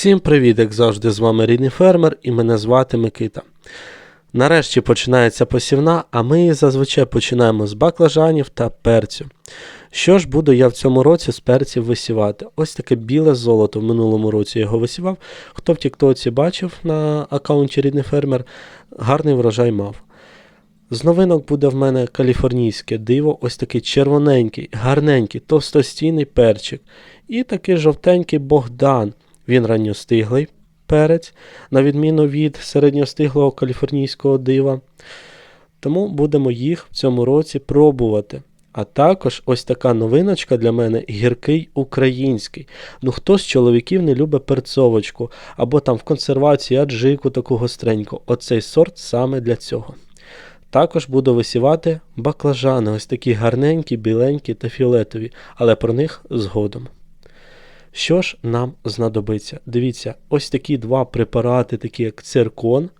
Всім привіт, як завжди, з вами рідний фермер і мене звати Микита. Нарешті починається посівна, а ми її зазвичай починаємо з баклажанів та перцю. Що ж буду я в цьому році з перців висівати? Ось таке біле золото в минулому році його висівав. Хто в Тіктоці бачив на аккаунті рідний фермер, гарний врожай мав. З новинок буде в мене каліфорнійське диво, ось такий червоненький, гарненький, товстостійний перчик. І такий жовтенький Богдан. Він ранньостиглий перець, на відміну від середньостиглого каліфорнійського дива. Тому будемо їх в цьому році пробувати. А також ось така новиночка для мене гіркий український. Ну хто з чоловіків не любить перцовочку, або там в консервації аджику таку гостреньку. Оцей сорт саме для цього. Також буду висівати баклажани, ось такі гарненькі, біленькі та фіолетові, але про них згодом. Що ж нам знадобиться? Дивіться, ось такі два препарати, такі як циркон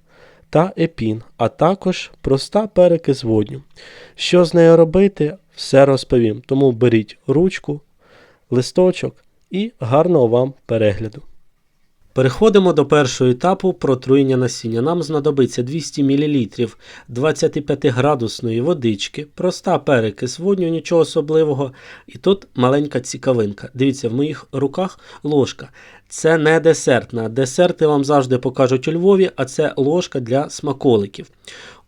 та епін, а також проста перекис водню. Що з нею робити, все розповім. Тому беріть ручку, листочок і гарного вам перегляду. Переходимо до першого етапу протруєння насіння. Нам знадобиться 200 мл 25-градусної водички, проста перекис водню, нічого особливого. І тут маленька цікавинка. Дивіться, в моїх руках ложка. Це не десертна. Десерти вам завжди покажуть у Львові, а це ложка для смаколиків.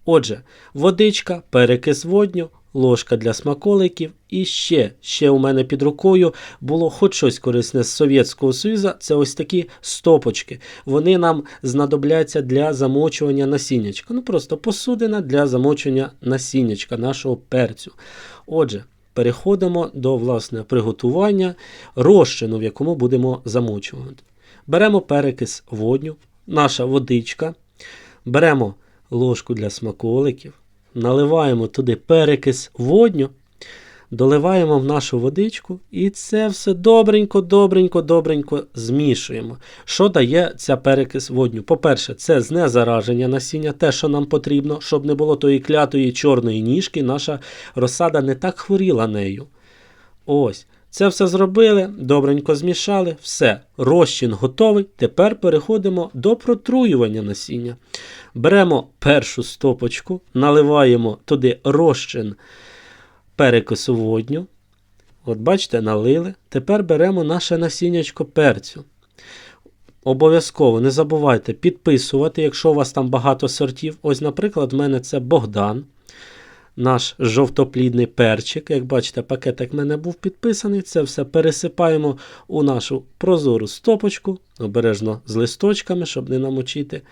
Отже, водичка, перекис водню, ложка для смаколиків. І ще, ще у мене під рукою було хоч щось корисне з Совєтського Союзу. Це ось такі стопочки. Вони нам знадобляться для замочування насіннячка. Ну просто посудина для замочування насіннячка нашого перцю. Отже, переходимо до власне приготування розчину, в якому будемо замочувати. Беремо перекис водню, наша водичка, беремо ложку для смаколиків, наливаємо туди перекис водню, доливаємо в нашу водичку і це все добренько, добренько, добренько змішуємо. Що дає ця перекис водню? По-перше, це знезараження насіння, те, що нам потрібно, щоб не було тої клятої чорної ніжки, наша розсада не так хворіла нею. Ось. Це все зробили, добренько змішали, все, розчин готовий. Тепер переходимо до протруювання насіння. Беремо першу стопочку, наливаємо туди розчин перекису водню. От бачите, налили. Тепер беремо наше насіннячко перцю. Обов'язково не забувайте підписувати, якщо у вас там багато сортів. Ось, наприклад, в мене це Богдан наш жовтоплідний перчик. Як бачите, пакетик в мене був підписаний. Це все пересипаємо у нашу прозору стопочку, обережно з листочками, щоб не намочити.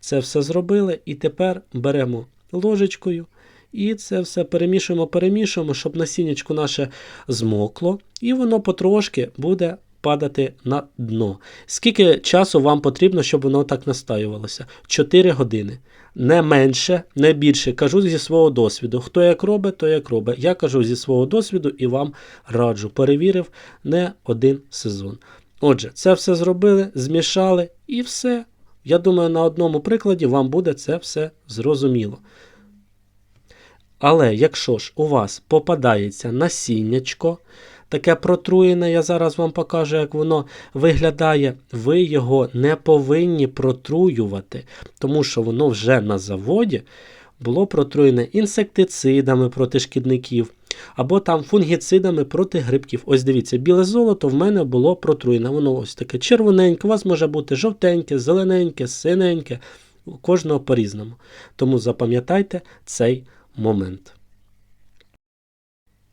Це все зробили. І тепер беремо ложечкою. І це все перемішуємо, перемішуємо, щоб насіннячко наше змокло, і воно потрошки буде падати на дно. Скільки часу вам потрібно, щоб воно так настаювалося? 4 години. Не менше, не більше. Кажу зі свого досвіду. Хто як робить, то як робить. Я кажу зі свого досвіду і вам раджу. Перевірив не один сезон. Отже, це все зробили, змішали і все. Я думаю, на одному прикладі вам буде це все зрозуміло. Але якщо ж у вас попадається насіннячко, таке протруєне, я зараз вам покажу, як воно виглядає, ви його не повинні протруювати, тому що воно вже на заводі було протруєне інсектицидами проти шкідників, або там фунгіцидами проти грибків. Ось дивіться, біле золото в мене було протруєне. Воно ось таке червоненьке, у вас може бути жовтеньке, зелененьке, синеньке, у кожного по-різному. Тому запам'ятайте цей момент.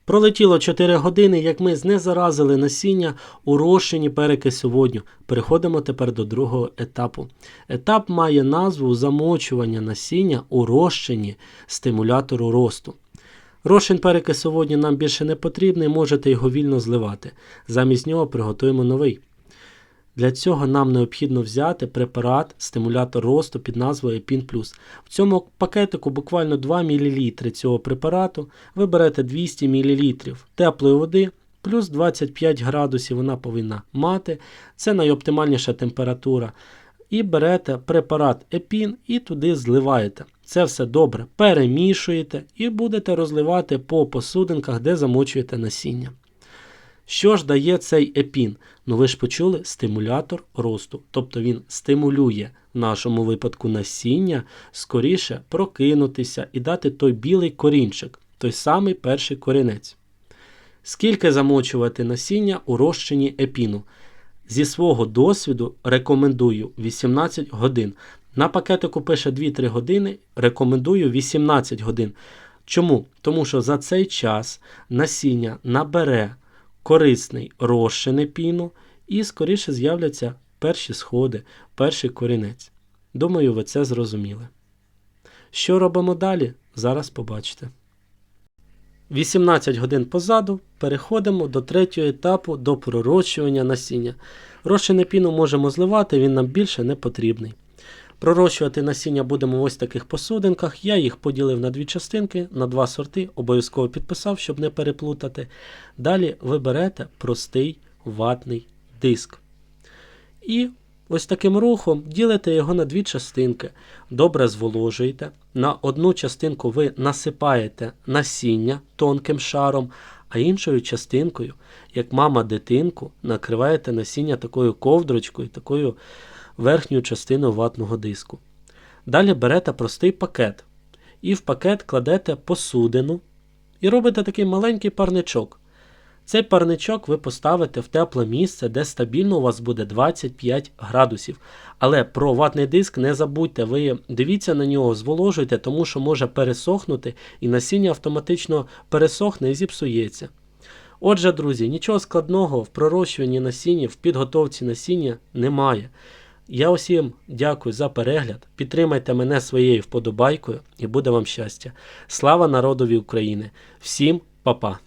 Пролетіло 4 години, як ми знезаразили насіння у розчині перекису водню. Переходимо тепер до другого етапу. Етап має назву замочування насіння у розчині стимулятору росту. Розчин перекису водню нам більше не потрібний, можете його вільно зливати. Замість нього приготуємо новий. Для цього нам необхідно взяти препарат стимулятор росту під назвою Epin В цьому пакетику буквально 2 мл цього препарату. Ви берете 200 мл теплої води, плюс 25 градусів вона повинна мати. Це найоптимальніша температура. І берете препарат Епін і туди зливаєте. Це все добре перемішуєте і будете розливати по посудинках, де замочуєте насіння. Що ж дає цей епін? Ну ви ж почули стимулятор росту. Тобто він стимулює в нашому випадку насіння скоріше прокинутися і дати той білий корінчик, той самий перший корінець. Скільки замочувати насіння у розчині епіну? Зі свого досвіду рекомендую 18 годин. На пакетику пише 2-3 години, рекомендую 18 годин. Чому? Тому що за цей час насіння набере корисний розчин епіну і скоріше з'являться перші сходи, перший корінець. Думаю, ви це зрозуміли. Що робимо далі? Зараз побачите. 18 годин позаду переходимо до третього етапу до пророщування насіння. Розчин епіну можемо зливати, він нам більше не потрібний. Пророщувати насіння будемо в ось таких посудинках. Я їх поділив на дві частинки, на два сорти, обов'язково підписав, щоб не переплутати. Далі ви берете простий ватний диск. І ось таким рухом ділите його на дві частинки. Добре зволожуєте. На одну частинку ви насипаєте насіння тонким шаром, а іншою частинкою, як мама дитинку, накриваєте насіння такою ковдрочкою, такою верхньою частиною ватного диску. Далі берете простий пакет і в пакет кладете посудину і робите такий маленький парничок. Цей парничок ви поставите в тепле місце, де стабільно у вас буде 25 градусів. Але про ватний диск не забудьте, ви дивіться на нього, зволожуйте, тому що може пересохнути, і насіння автоматично пересохне і зіпсується. Отже, друзі, нічого складного в пророщуванні насіння, в підготовці насіння немає. Я усім дякую за перегляд. Підтримайте мене своєю вподобайкою і буде вам щастя. Слава народові України! Всім па-па!